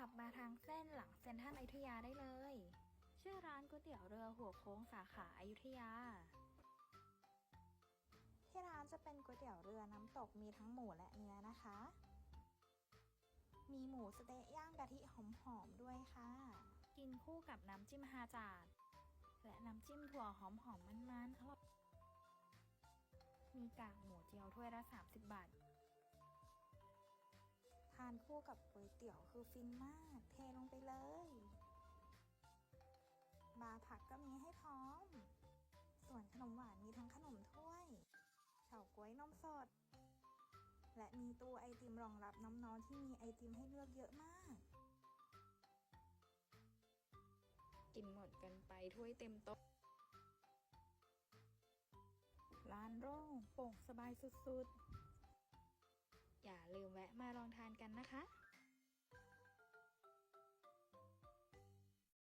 ขับมาทางเส้นหลังเซ็นทรัลอยุธยาได้เลย ชื่อร้านก๋วยเตี๋ยวเรือหัวโค้งสาขาอายุทยา ที่ร้านจะเป็นก๋วยเตี๋ยวเรือน้ำตกมีทั้งหมูและเนื้อนะคะ มีหมูสะเต๊ะย่างกะทิหอมๆด้วยค่ะ กินคู่กับน้ำจิ้มฮาจาดและน้ำจิ้มถั่วหอมหอมๆมันๆอร่อยมีกากหมูเจียวถ้วยละ 30 บาททานคู่กับก๋วยเตี๋ยวคือฟินมาก เทลงไปเลยบาร์ผักก็มีให้พร้อม ส่วนขนมหวานมีทั้งขนมถ้วย เฉาก๊วยนมสด และมีตู้ไอติมรองรับน้องๆที่มีไอติมให้เลือกเยอะมาก กินหมดกันไปถ้วยเต็มโต๊ะร้านโร่งโปร่งสบายสุดๆ อย่าลืมแวะมาลองทานกันนะคะ